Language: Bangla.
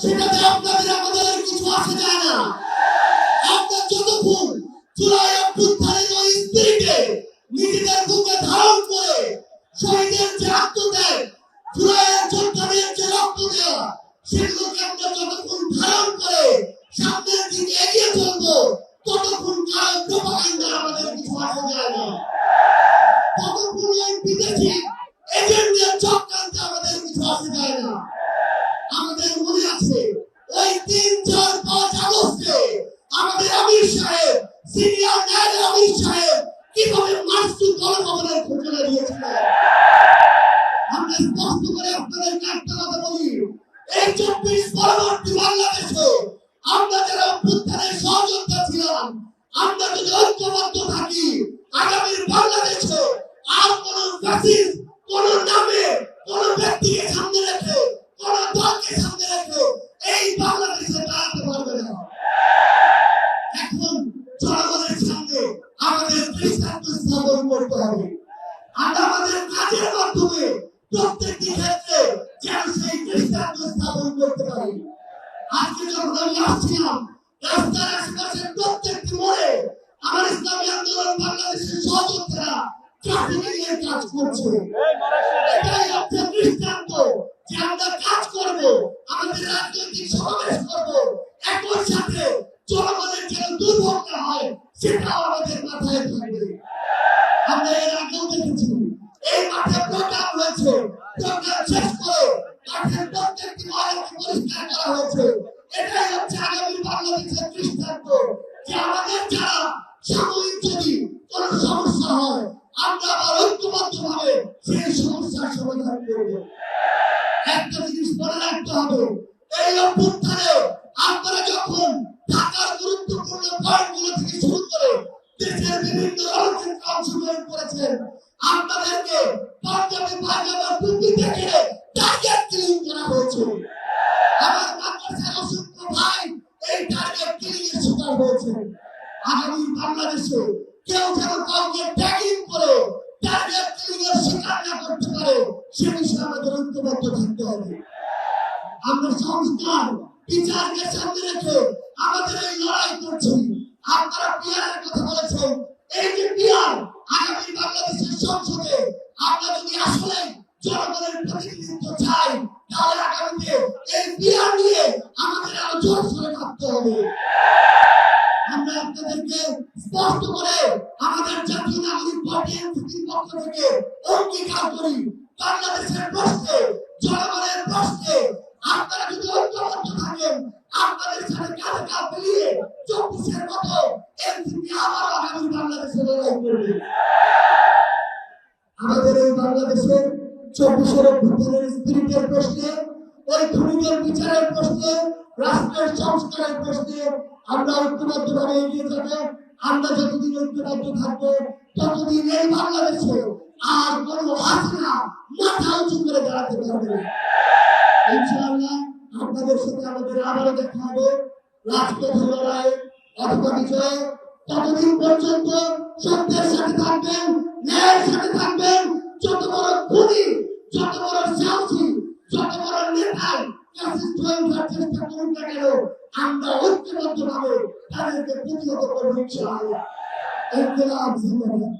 সেটাতে আপনাদের, আমাদের কিছু আসে যায় না। আপনার যতক্ষণ জুলাই অভ্যুত্থানের ওই স্পিরিটে নিজেদের বুকে ধারণ করে শহীদের যে আত্মত্যাগ জুলাইয়ের যোদ্ধাদের যে রক্ত দেওয়া, সেগুলোকে আমরা যতক্ষণ ধারণ করে সামনের দিকে এগিয়ে চলবো ততক্ষণ কারও প্রপাগান্ডা আমাদের কিছু আসে যায় না। ততক্ষণ ওই বিদেশি এজেন্টদের চক্রান্তে আমাদের কিছু আসে যায় না। আমাদের ওই তিন চার পাঁচ আগস্টে আমাদের আমির সাহেব, সিনিয়র ন্যায় আমির সাহেব কীভাবে মার্চু গণভবনের ঘোষণা দিয়েছিলেন? আমরা স্পষ্ট করে আপনাদের একটা বলি, এই চব্বিশ পরবর্তী বাংলাদেশে আমরা যারা অভ্যুত্থানের সহযোদ্ধা ছিলাম, আমরা যদি ঐক্যবদ্ধ থাকি আগামীর বাংলাদেশে আর কোন ফ্যাসিস্ট কোন নামে কোন ব্যক্তিকে সামনে রেখে, কোন দলকে সামনে রেখে এই বাংলাদেশে দাঁড়াতে পারবে না। এখন জনগণের সামনে আমাদের দৃষ্টান্ত স্থাপন করতে হবে। আমরা আমাদের কাজের মাধ্যমে প্রত্যেকটি ক্ষেত্রে যেন সেই দৃষ্টান্ত স্থাপন করতে পারি। আজকে যখন আমি আসছিলাম, রাস্তার আশেপাশের প্রত্যেকটি মোড়ে আমার ইসলামী আন্দোলন বাংলাদেশের সহযোদ্ধারা ট্রাফিকিং এর কাজ করছে। এটাই হচ্ছে দৃষ্টান্ত। যে আমরা কাজ করব, আমাদের রাজনৈতিক সমাবেশ করব। একই সাথে জনগণের যেন দুর্ভোগ হয়, সেটাও আমাদের মাথায় থাকবে। আমরা এর আগেও দেখেছি, এই মাঠে প্রোগ্রাম হয়েছে। প্রোগ্রাম শেষ করে মাঠের প্রত্যেকটি পরিষ্কার করা হয়েছে। এটাই হচ্ছে আগামী বাংলাদেশের দৃষ্টান্ত যে আমাদের যারা সাময়িক যদি কোনো সমস্যা হয়, আমরা আবার ঐক্যবদ্ধ ভাবে সেই সমস্যার সমাধান করব। একটা জিনিস মনে রাখতে হবে। এই অভ্যুত্থানে আপনারা যখন ঢাকার গুরুত্বপূর্ণ পয়েন্টগুলো থেকে শুরু করে দেশের বিভিন্ন রণক্ষেত্রে অংশগ্রহণ করেছেন, আপনাদেরকে পাঞ্জাবি পায়জামা টুপি থেকে টার্গেট কিলিং করা হয়েছে। আমার মাদ্রাসার অসংখ্য ভাই এই টার্গেট কিলিং এর শিকার হয়েছে আগামী বাংলাদেশে কেউ যেন কাউকে ট্যাগিং করে টার্গেট সে বিষয়ে আমাদের ঐক্যবদ্ধ থাকতে হবে। আমরা সংস্কার, বিচারকে সামনে রেখে আমাদের এই লড়াই করছি। আপনারা পিয়ারের কথা বলেছেন। এই যে পিয়ার, আগামী বাংলাদেশের সংসদে আমরা যদি আসলে জনগণের প্রতিনিধিত্ব চাই, তাহলে আগামীতে এই পিয়ার নিয়ে আমাদের আরও জোর সরে ভাবতে হবে। আপনাদেরকে স্পষ্ট করে আমাদের জাতীয় নাগরিক পার্টি এনসিপির পক্ষ থেকে অঙ্গীকার করি। বাংলাদেশের প্রশ্নে, জনগণের প্রশ্নে, আপনারা যদি ঐক্যবদ্ধ থাকেন, আপনাদের সাথে কাঁধে কাঁধ মিলিয়ে চব্বিশের মতো এনসিপি আবার আগামী বাংলাদেশে লড়াই করবে। আমাদের এই বাংলাদেশের চব্বিশের অভ্যুত্থানের স্পিরিটের প্রশ্নে ওই খুনিদের বিচারের প্রশ্নে, রাষ্ট্রের সংস্কারের প্রশ্নে আমরা ঐক্যবদ্ধ ভাবে এগিয়ে যাব। আমরা যতদিন ঐক্যবদ্ধ থাকব, ততদিন এই বাংলাদেশে আর কোনো হাসিনা মাথা উঁচু করে দাঁড়াতে পারবে ইনশাআল্লাহ আপনাদের সাথে আমাদের আবারও দেখা হবে। রাজপথ লড়াই অথবা বিজয় ততদিন পর্যন্ত সত্যের সাথে থাকবেন, ন্যায়ের সাথে থাকবেন। যত বড় খুনি, যত বড় ঐক্যবদ্ধ ভাবে তাদেরকে প্রতিহত করব ইনশাআল্লাহ। ইনকিলাব জিন্দাবাদ